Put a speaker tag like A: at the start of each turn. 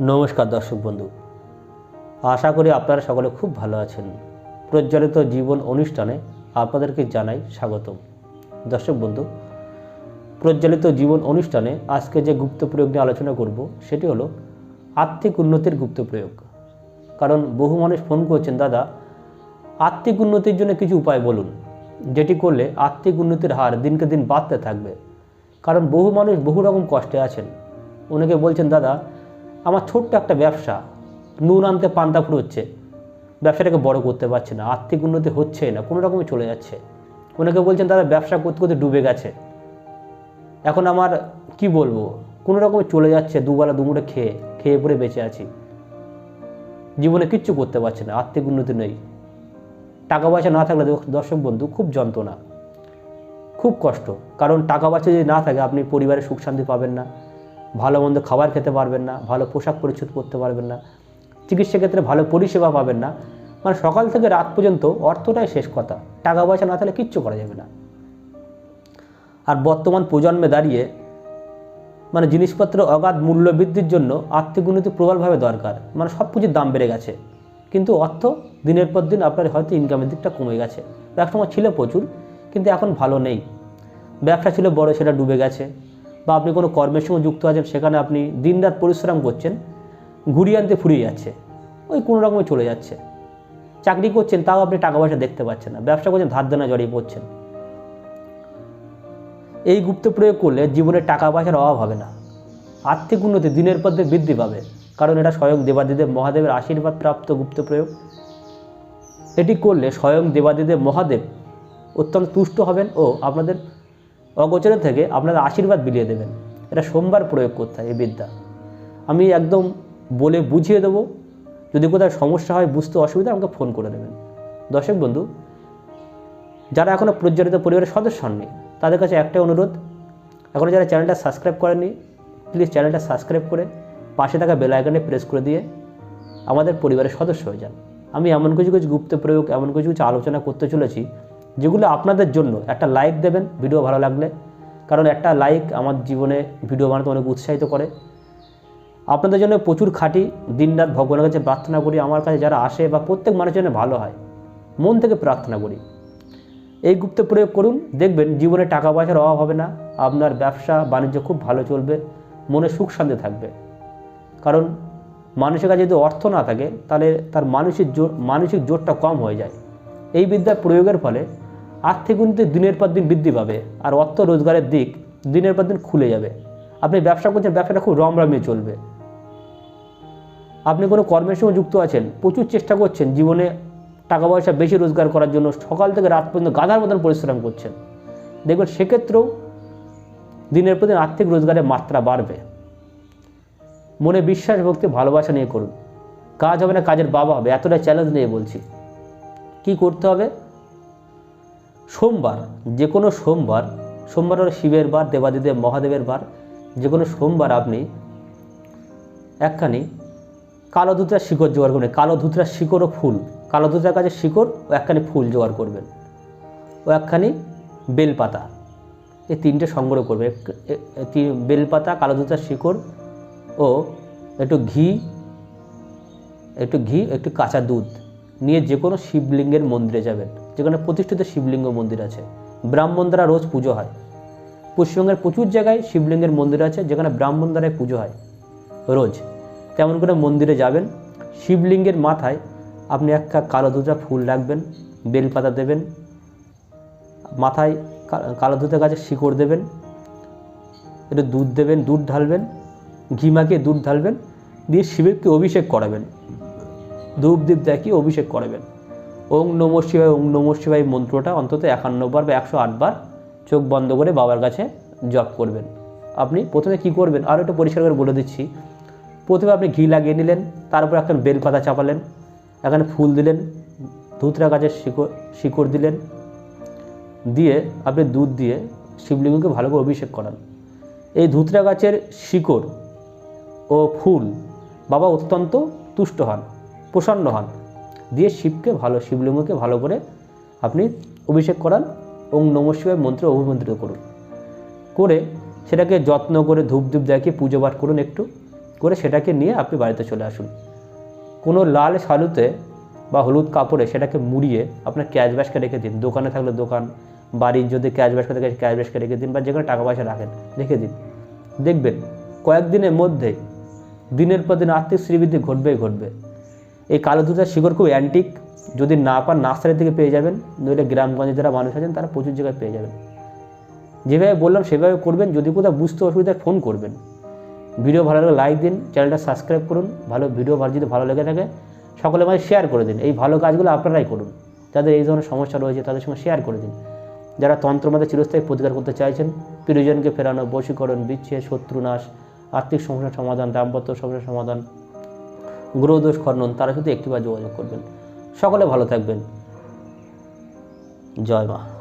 A: নমস্কার দর্শক বন্ধু। আশা করি আপনারা সকলে খুব ভালো আছেন। প্রজ্বলিত জীবন অনুষ্ঠানে আপনাদেরকে জানাই স্বাগতম। দর্শক বন্ধু, প্রজ্বলিত জীবন অনুষ্ঠানে আজকে যে গুপ্ত প্রয়োগ নিয়ে আলোচনা করব, সেটি হলো আর্থিক উন্নতির গুপ্ত প্রয়োগ। কারণ বহু মানুষ ফোন করছেন, দাদা আর্থিক উন্নতির জন্য কিছু উপায় বলুন, যেটি করলে আর্থিক উন্নতির হার দিনকে দিন বাড়তে থাকবে। কারণ বহু মানুষ বহু রকম কষ্টে আছেন। অনেকে বলছেন, দাদা আমার ছোট্ট একটা ব্যবসা। নুন আনতে পান্তা ফুরোচ্ছে ব্যবসাটাকে বড় করতে পারছে না, আর্থিক উন্নতি হচ্ছে না, কোনো রকমই চলে যাচ্ছে। অনেকে বলছেন দাদা ব্যবসা করতে করতে ডুবে গেছে। এখন আমার কি বলব? কোনো রকমে চলে যাচ্ছে, দুবেলা দুমুঠে খেয়ে খেয়ে পরে বেঁচে আছি। জীবনে কিচ্ছু করতে পারছে না, আর্থিক উন্নতি নেই। টাকা পয়সা না থাকলে দর্শক বন্ধু, খুব যন্ত্রণা। খুব কষ্ট। কারণ টাকা পয়সা যদি না থাকে, আপনি পরিবারে সুখ শান্তি পাবেন না। ভালো মন্দ খাবার খেতে পারবেন না, ভালো পোশাক পরিচ্ছদ করতে পারবেন না, চিকিৎসা ক্ষেত্রে ভালো পরিষেবা পাবেন না। মানে সকাল থেকে রাত পর্যন্ত অর্থটাই শেষ কথা। টাকা পয়সা না থাকলে কিচ্ছু করা যাবে না। আর বর্তমান প্রজন্মে দাঁড়িয়ে মানে জিনিসপত্র অগাধ মূল্য বৃদ্ধির জন্য আর্থিক উন্নতি প্রবলভাবে দরকার। মানে সব কিছুর দাম বেড়ে গেছে। কিন্তু অর্থ দিনের পর দিন আপনার হয়তো ইনকামের দিকটা কমে গেছে। একসময় ছিল প্রচুর, কিন্তু এখন ভালো নেই। ব্যবসা ছিল বড়, সেটা ডুবে গেছে। বা আপনি কোনো কর্মের সঙ্গে যুক্ত আছেন, সেখানে আপনি দিনরাত পরিশ্রম করছেন, ঘুরিয়ে আনতে ফুরিয়ে যাচ্ছে, ওই কোনো রকমে চলে যাচ্ছে। চাকরি করছেন, তাও আপনি টাকা পয়সা দেখতে পাচ্ছেন না, ব্যবসা করছেন, ধার দেনা জড়িয়ে পড়ছেন। এই গুপ্ত প্রয়োগ করলে জীবনে টাকা পয়সার অভাব হবে না। আর্থিক উন্নতি দিনের পর দিন বৃদ্ধি পাবে, কারণ এটা স্বয়ং দেবাদিদেব মহাদেবের আশীর্বাদ প্রাপ্ত গুপ্ত প্রয়োগ। এটি করলে স্বয়ং দেবাদিদেব মহাদেব অত্যন্ত তুষ্ট হবেন ও আপনাদের অগোচরে থেকে আপনাদের আশীর্বাদ বিলিয়ে দেবেন। এটা সোমবার প্রয়োগ করতে হয় এই বিদ্যা। আমি একদম বলে বুঝিয়ে দেবো, যদি কোথাও সমস্যা হয়, বুঝতে অসুবিধা আমাকে ফোন করে দেবেন। দর্শক বন্ধু, যারা এখনও প্রজ্বলিত পরিবারের সদস্য হননি, তাদের কাছে একটাই অনুরোধ এখনও যারা চ্যানেলটা সাবস্ক্রাইব করেননি প্লিজ চ্যানেলটা সাবস্ক্রাইব করে পাশে থাকা বেল আইকনে প্রেস করে দিয়ে আমাদের পরিবারের সদস্য হয়ে যান। আমি এমন কিছু কিছু গুপ্ত প্রয়োগ, এমন কিছু কিছু আলোচনা করতে চলেছি যেগুলো আপনাদের জন্য। একটা লাইক দেবেন ভিডিও ভালো লাগলে। কারণ একটা লাইক আমার জীবনে ভিডিও বানাতে অনেক উৎসাহিত করে। আপনাদের জন্য প্রচুর খাটি দিনরাত ভগবানের কাছে প্রার্থনা করি। আমার কাছে যারা আসে বা প্রত্যেক মানুষের জন্য ভালো হয়, মন থেকে প্রার্থনা করি। এই গুপ্ত প্রয়োগ করুন। দেখবেন জীবনে টাকা পয়সার অভাব হবে না। আপনার ব্যবসা বাণিজ্য খুব ভালো চলবে। মনে সুখ শান্তি থাকবে। কারণ মানুষের কাছে যদি অর্থ না থাকে, তাহলে তার মানসিক জোর মানসিক জোরটা কম হয়ে যায়। এই বিদ্যার প্রয়োগের ফলে আর্থিক উন্নতি দিনের পর দিন বৃদ্ধি পাবে আর অর্থ রোজগারের দিক দিনের পর দিন খুলে যাবে। আপনি ব্যবসা করছেন, ব্যবসাটা খুব রমরমিয়ে চলবে। আপনি কোনো কর্মের সঙ্গে যুক্ত আছেন, প্রচুর চেষ্টা করছেন, জীবনে টাকা পয়সা বেশি রোজগার করার জন্য সকাল থেকে রাত পর্যন্ত গাধার মতন পরিশ্রম করছেন। দেখবেন সেক্ষেত্রেও দিনের প্রতি আর্থিক রোজগারের মাত্রা বাড়বে। মনে বিশ্বাস, ভক্তি, ভালোবাসা নিয়ে করুন। কাজ হবে না, কাজের বাবা হবে, এতটা চ্যালেঞ্জ নিয়ে বলছি। কি করতে হবে? সোমবার, যে কোনো সোমবার সোমবার হলো শিবের বার, দেবাদিদেব, মহাদেবের বার, যে কোনো সোমবার আপনি একখানি কালো ধুতরার শিকড় জোগাড় করবেন। কালো ধুতরার শিকড় ও ফুল। কালো ধুতরার কাছে শিকড় ও একখানি ফুল জোগাড় করবেন। ও একখানি বেলপাতা। এই তিনটে সংগ্রহ করবে। বেলপাতা কালো ধুতরার শিকড় ও একটু ঘি একটু ঘি, একটু কাঁচা দুধ নিয়ে যে কোনো শিবলিঙ্গের মন্দিরে যাবেন। যেখানে প্রতিষ্ঠিত শিবলিঙ্গ মন্দির আছে। ব্রাহ্মণ দ্বারা রোজ পুজো হয়। পশ্চিমবঙ্গের প্রচুর জায়গায় শিবলিঙ্গের মন্দির আছে যেখানে ব্রাহ্মণ দ্বারাই পুজো হয়। রোজ। তেমন করে মন্দিরে যাবেন। শিবলিঙ্গের মাথায় আপনি একটা কালো দুধা ফুল রাখবেন বেলপাতা দেবেন, মাথায় কালো দুধের কাছে শিকড় দেবেন, একটু দুধ দেবেন, দুধ ঢালবেন, ঘি দুধ ঢালবেন, দিয়ে শিবকে অভিষেক করাবেন। ধূপ দীপ দেখিয়ে অভিষেক করাবেন। ওং নম শিবায়, ওং নম শিবায় মন্ত্রটা অন্তত একান্নবার বা একশো আটবার চোখ বন্ধ করে বাবার কাছে জপ করবেন। আপনি প্রথমে কি করবেন? আরও একটু পরিষ্কার করে বলে দিচ্ছি। প্রথমে আপনি ঘি লাগিয়ে নিলেন, তারপর একটা বেলপাতা চাপালেন, এখানে ফুল দিলেন, ধুতরা গাছের শিকড় শিকড় দিলেন, দিয়ে আপনি দুধ দিয়ে শিবলিঙ্গকে ভালো করে অভিষেক করান। এই ধুতরা গাছের শিকড় ও ফুল বাবা অত্যন্ত তুষ্ট হন, প্রসন্ন হন। দিয়ে শিবকে ভালো, শিবলিঙ্গকে ভালো করে আপনি অভিষেক করান, ওং নম শিবায় মন্ত্রে অভিমন্ত্রিত করুন। করে সেটাকে যত্ন করে ধূপ ধূপ দেখিয়ে পুজো পাঠ করুন একটু, করে সেটাকে নিয়ে আপনি বাড়িতে চলে আসুন। কোনো লাল শালুতে বা হলুদ কাপড়ে সেটাকে মুড়িয়ে আপনার ক্যাশ ব্যাসকে রেখে দিন। দোকানে থাকলে দোকান, বাড়ির যদি ক্যাশ ব্যাসকে থাকে ক্যাশ ব্যাসকে রেখে দিন বা যেখানে টাকা পয়সা রাখেন, রেখে দিন। দেখবেন কয়েকদিনের মধ্যে দিনের পর দিন আর্থিক শ্রীবৃদ্ধি ঘটবেই ঘটবে। এই কালো দুধের শিকড় খুব অ্যান্টিক যদি না পান, নার্সারি থেকে পেয়ে যাবেন। নইলে গ্রামগঞ্জে যারা মানুষ আছেন, তারা প্রচুর জায়গায় পেয়ে যাবেন। যেভাবে বললাম, সেভাবে করবেন। যদি কোথাও বুঝতে অসুবিধা ফোন করবেন। ভিডিও ভালো লাগলে লাইক দিন, চ্যানেলটা সাবস্ক্রাইব করুন। ভালো ভিডিও ভালো, যদি ভালো লেগে থাকে, সকলে মাঝে শেয়ার করে দিন। এই ভালো কাজগুলো আপনারাই করুন। যাদের এই ধরনের সমস্যা রয়েছে, তাদের সঙ্গে শেয়ার করে দিন। যারা তন্ত্রমাতে চিরস্থায়ী প্রতিকার করতে চাইছেন, প্রিয়জনকে ফেরানো, বশীকরণ, বিচ্ছেদ, শত্রুনাশ, আর্থিক সমস্যার সমাধান, দাম্পত্য সমস্যার সমাধান গ্রহদোষ খণ্ডন তারা শুধু একটিবার যোগাযোগ করবেন। সকলে ভালো থাকবেন। জয় মা।